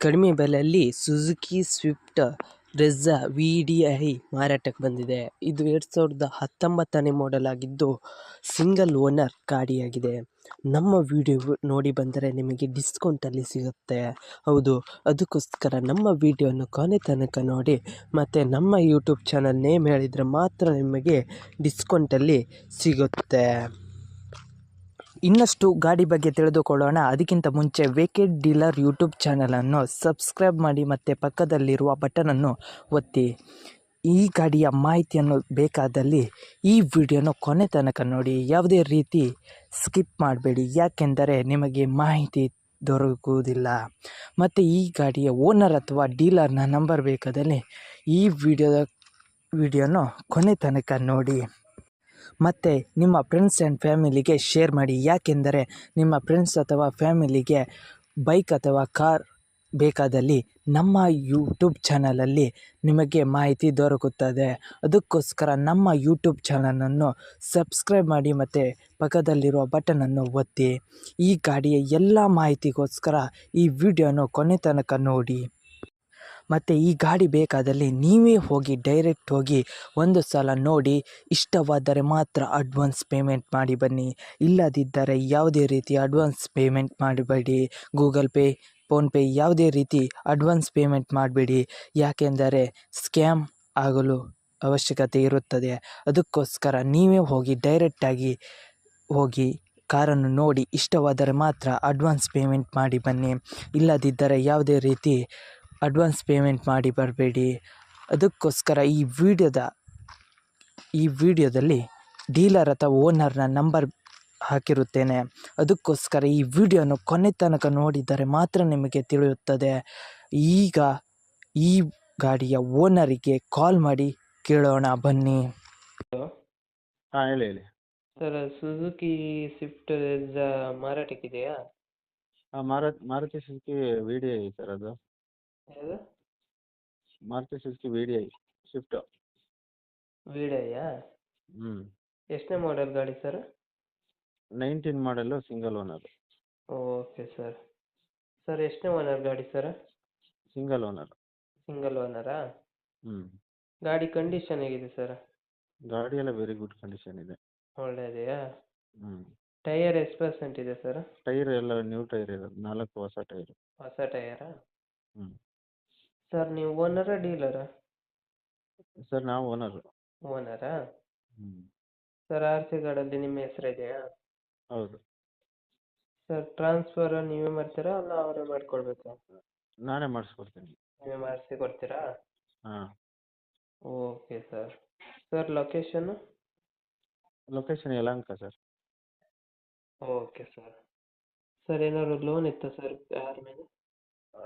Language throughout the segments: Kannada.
ಕಡಿಮೆ ಬೆಲೆಯಲ್ಲಿ Suzuki Swift Brezza V D I ಮಾರಾಟಕ್ಕೆ ಬಂದಿದೆ. ಇದು ಎರಡು ಸಾವಿರದ ಹತ್ತೊಂಬತ್ತನೇ ಮಾಡೆಲ್ ಆಗಿದ್ದು, ಸಿಂಗಲ್ ಓನರ್ ಗಾಡಿಯಾಗಿದೆ. ನಮ್ಮ ವಿಡಿಯೋ ನೋಡಿ ಬಂದರೆ ನಿಮಗೆ ಡಿಸ್ಕೌಂಟಲ್ಲಿ ಸಿಗುತ್ತೆ. ಹೌದು, ಅದಕ್ಕೋಸ್ಕರ ನಮ್ಮ ವಿಡಿಯೋವನ್ನು ಕೊನೆ ತನಕ ನೋಡಿ. ಮತ್ತು ನಮ್ಮ ಯೂಟ್ಯೂಬ್ ಚಾನಲ್ ನೇಮ್ ಹೇಳಿದರೆ ಮಾತ್ರ ನಿಮಗೆ ಡಿಸ್ಕೌಂಟಲ್ಲಿ ಸಿಗುತ್ತೆ. ಇನ್ನಷ್ಟು ಗಾಡಿ ಬಗ್ಗೆ ತಿಳಿದುಕೊಳ್ಳೋಣ. ಅದಕ್ಕಿಂತ ಮುಂಚೆ ವೇಕೆಡ್ ಡೀಲರ್ ಯೂಟ್ಯೂಬ್ ಚಾನಲನ್ನು ಸಬ್ಸ್ಕ್ರೈಬ್ ಮಾಡಿ ಮತ್ತು ಪಕ್ಕದಲ್ಲಿರುವ ಬಟನನ್ನು ಒತ್ತಿ. ಈ ಗಾಡಿಯ ಮಾಹಿತಿಯನ್ನು ಬೇಕಾದಲ್ಲಿ ಈ ವಿಡಿಯೋನ ಕೊನೆ ತನಕ ನೋಡಿ. ಯಾವುದೇ ರೀತಿ ಸ್ಕಿಪ್ ಮಾಡಬೇಡಿ. ಯಾಕೆಂದರೆ ನಿಮಗೆ ಮಾಹಿತಿ ದೊರಕುವುದಿಲ್ಲ. ಮತ್ತು ಈ ಗಾಡಿಯ ಓನರ್ ಅಥವಾ ಡೀಲರ್ನ ನಂಬರ್ ಬೇಕಾದಲ್ಲಿ ಈ ವಿಡಿಯೋದ, ವಿಡಿಯೋನ ಕೊನೆ ತನಕ ನೋಡಿ. ಮತ್ತು ನಿಮ್ಮ ಫ್ರೆಂಡ್ಸ್ ಆ್ಯಂಡ್ ಫ್ಯಾಮಿಲಿಗೆ ಶೇರ್ ಮಾಡಿ. ಯಾಕೆಂದರೆ ನಿಮ್ಮ ಫ್ರೆಂಡ್ಸ್ ಅಥವಾ ಫ್ಯಾಮಿಲಿಗೆ ಬೈಕ್ ಅಥವಾ ಕಾರ್ ಬೇಕಾದಲ್ಲಿ ನಮ್ಮ ಯೂಟ್ಯೂಬ್ ಚಾನಲಲ್ಲಿ ನಿಮಗೆ ಮಾಹಿತಿ ದೊರಕುತ್ತದೆ. ಅದಕ್ಕೋಸ್ಕರ ನಮ್ಮ ಯೂಟ್ಯೂಬ್ ಚಾನಲನ್ನು ಸಬ್ಸ್ಕ್ರೈಬ್ ಮಾಡಿ ಮತ್ತು ಪಕ್ಕದಲ್ಲಿರುವ ಬಟನನ್ನು ಒತ್ತಿ. ಈ ಗಾಡಿಯ ಎಲ್ಲ ಮಾಹಿತಿಗೋಸ್ಕರ ಈ ವಿಡಿಯೋನ ಕೊನೆ ತನಕ ನೋಡಿ. ಮತ್ತು ಈ ಗಾಡಿ ಬೇಕಾದಲ್ಲಿ ನೀವೇ ಹೋಗಿ ಡೈರೆಕ್ಟ್ ಹೋಗಿ ಒಂದು ಸಲ ನೋಡಿ. ಇಷ್ಟವಾದರೆ ಮಾತ್ರ ಅಡ್ವಾನ್ಸ್ ಪೇಮೆಂಟ್ ಮಾಡಿ ಬನ್ನಿ. ಇಲ್ಲದಿದ್ದರೆ ಯಾವುದೇ ರೀತಿ ಅಡ್ವಾನ್ಸ್ ಪೇಮೆಂಟ್ ಮಾಡಬೇಡಿ. ಗೂಗಲ್ ಪೇ ಫೋನ್ಪೇ ಯಾವುದೇ ರೀತಿ ಅಡ್ವಾನ್ಸ್ ಪೇಮೆಂಟ್ ಮಾಡಬೇಡಿ. ಯಾಕೆಂದರೆ ಸ್ಕ್ಯಾಮ್ ಆಗಲು ಅವಶ್ಯಕತೆ ಇರುತ್ತದೆ. ಅದಕ್ಕೋಸ್ಕರ ನೀವೇ ಹೋಗಿ ಡೈರೆಕ್ಟಾಗಿ ಹೋಗಿ ಕಾರನ್ನು ನೋಡಿ. ಇಷ್ಟವಾದರೆ ಮಾತ್ರ ಅಡ್ವಾನ್ಸ್ ಪೇಮೆಂಟ್ ಮಾಡಿ ಬನ್ನಿ. ಇಲ್ಲದಿದ್ದರೆ ಯಾವುದೇ ರೀತಿ ಅಡ್ವಾನ್ಸ್ ಪೇಮೆಂಟ್ ಮಾಡಿ ಬರಬೇಡಿ. ಅದಕ್ಕೋಸ್ಕರ ಈ ವಿಡಿಯೋದ ಈ ವಿಡಿಯೋದಲ್ಲಿ ಡೀಲರ್ ಅಥವಾ ಓನರ್ನ ನಂಬರ್ ಹಾಕಿರುತ್ತೇನೆ. ಅದಕ್ಕೋಸ್ಕರ ಈ ವಿಡಿಯೋನ ಕೊನೆ ತನಕ ನೋಡಿದರೆ ಮಾತ್ರ ನಿಮಗೆ ತಿಳಿಯುತ್ತದೆ. ಈಗ ಈ ಗಾಡಿಯ ಓನರಿಗೆ ಕಾಲ್ ಮಾಡಿ ಕೇಳೋಣ ಬನ್ನಿ. ಹಾಂ ಹೇಳಿ ಹೇಳಿ. ಸರ್ ಸುಜುಕಿ ಸ್ವಿಫ್ಟ್ ಮಾರಾಟಕ್ಕಿದೆಯಾ? ಹಾಂ ಮಾರುತಿ ಮಾರುತಿ ಸುಜುಕಿ ವಿಡಿಯೋ ಡಿ ಐ ಸರ್ ಅದು. ಯಾವುದು? Maruti Suzuki V D I Swift ಐಯಾ ಹ್ಞೂ ಎಷ್ಟನೇ ಮಾಡೆಲ್ ಗಾಡಿ sir nineteen model single owner okay sir sir ಎಷ್ಟನೇ ಓನರ್ ಗಾಡಿ ಸರ್ ಸಿಂಗಲ್ ಓನರ್ ಸಿಂಗಲ್ ಓನರಾ ಹ್ಞೂ ಗಾಡಿ ಕಂಡೀಷನ್ ಹೇಗಿದೆ ಸರ್ ಗಾಡಿ ಎಲ್ಲ ವೆರಿ ಗುಡ್ ಕಂಡೀಷನ್ ಇದೆ. ಒಳ್ಳೆಯದೆಯಾ ಹ್ಞೂ ಟೈಯರ್ ಎಷ್ಟು ಪರ್ಸೆಂಟ್ ಇದೆ ಸರ್ ಟೈರ್ ಎಲ್ಲ ನ್ಯೂ ಟೈರ್ ಇರೋದು ನಾಲ್ಕು ಹೊಸ ಟೈರ್ ಹೊಸ ಟೈಯರಾ ಹ್ಞೂ ಸರ್ ನೀವು ಓನರಾ ಡೀಲರಾ ಸರ್ ನಾವು ಓನರು ಓನರಾ ಹ್ಞೂ ಸರ್ ಆರ್ ಸಿ ಕಾರ್ಡಲ್ಲಿ ನಿಮ್ಮ ಹೆಸರು ಇದೆಯಾ? ಹೌದು. ಸರ್ ಟ್ರಾನ್ಸ್ಫರ್ ನೀವೇ ಮಾಡ್ತೀರಾ ಅಲ್ಲ ಅವರೇ ಮಾಡಿಕೊಡ್ಬೇಕಾ? ನಾನೇ ಮಾಡಿಸ್ಕೊಡ್ತೀನಿ. ನೀವೇ ಮಾಡಿಸಿ ಕೊಡ್ತೀರಾ? ಹಾಂ. Okay sir sir location location Yelahanka sir okay sir sir ಏನಾದ್ರು ಲೋನ್ ಇತ್ತಾ ಸರ್ ಮೇಲೆ?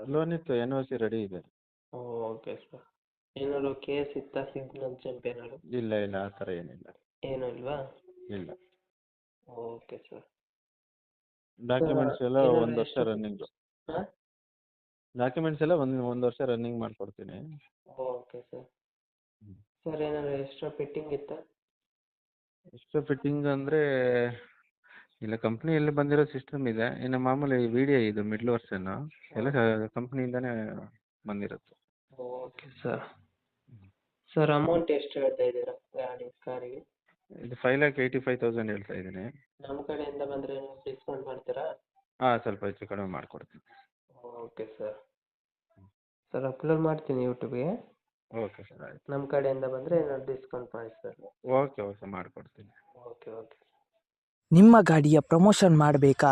ಲೋನ್ ಇತ್ತು ಎನ್ ಓ ಸಿ ರೆಡಿ ಇದೆ. ಓಕೆ ಸರ್ ಏನಾದ್ರು ಕೇಸ್ ಇತ್ತಾ ಸಿಗ್ನಲ್ ಜಂಪ್ ಏನಾದ್ರು? ಇಲ್ಲ ಇಲ್ಲ ಆ ಥರ ಏನಿಲ್ಲ. ಏನೂ ಇಲ್ವಾ? ಇಲ್ಲ. ಓಕೆ ಸರ್ ಡಾಕ್ಯುಮೆಂಟ್ಸ್ ಎಲ್ಲ ಒಂದು ವರ್ಷ ರನ್ನಿಂಗು ಹಾಂ? ಡಾಕ್ಯುಮೆಂಟ್ಸ್ ಎಲ್ಲ ಒಂದು ಒಂದು ವರ್ಷ ರನ್ನಿಂಗ್ ಮಾಡಿಕೊಡ್ತೀನಿ. ಓಕೆ ಸರ್ ಸರ್ ಏನಾದ್ರು ಎಕ್ಸ್ಟ್ರಾ ಫಿಟ್ಟಿಂಗ್ ಇತ್ತಾ? ಎಕ್ಸ್ಟ್ರಾ ಫಿಟ್ಟಿಂಗ್ ಅಂದರೆ ಇಲ್ಲ ಕಂಪ್ನಿಯಲ್ಲಿ ಬಂದಿರೋ ಸಿಸ್ಟಮ್ ಇದೆ. ಇನ್ನು ಮಾಮೂಲಿ ವಿ ಡಿ ಐ ಇದು ಮಿಡ್ಲ್ ವರ್ಷನ್ನು ಎಲ್ಲ ಕಂಪ್ನಿಯಿಂದನೇ ಬಂದಿರುತ್ತೆ. ಓಕೆ ಸರ್ ಸರ್ ಅಮೌಂಟ್ ಎಷ್ಟು ಹೇಳ್ತಾ ಇದ್ದೀರಾ ಗಾಡಿ ಕಾರಿಗೆ? ಇದು five lakh eighty five thousand ಹೇಳ್ತಾ ಇದ್ದೀನಿ. ನಮ್ಮ ಕಡೆಯಿಂದ ಬಂದರೆ ನೀವು ಡಿಸ್ಕೌಂಟ್ ಮಾಡ್ತೀರಾ? ಹಾಂ ಸ್ವಲ್ಪ ಹೆಚ್ಚು ಕಡಿಮೆ ಮಾಡಿಕೊಡ್ತೀನಿ. ಓಕೆ ಸರ್ ಸರ್ ಅಪ್ಲೋಡ್ ಮಾಡ್ತೀನಿ ಯೂಟ್ಯೂಬ್ಗೆ ಓಕೆ ಸರ್ ಆಯಿತು. ನಮ್ಮ ಕಡೆಯಿಂದ ಬಂದರೆ ಏನಾದ್ರು ಡಿಸ್ಕೌಂಟ್ ಮಾಡಿ ಸರ್ ಓಕೆ ಓಕೆ ಮಾಡಿಕೊಡ್ತೀನಿ. ಓಕೆ ಓಕೆ ನಿಮ್ಮ ಗಾಡಿಯ ಪ್ರಮೋಷನ್ ಮಾಡಬೇಕಾ?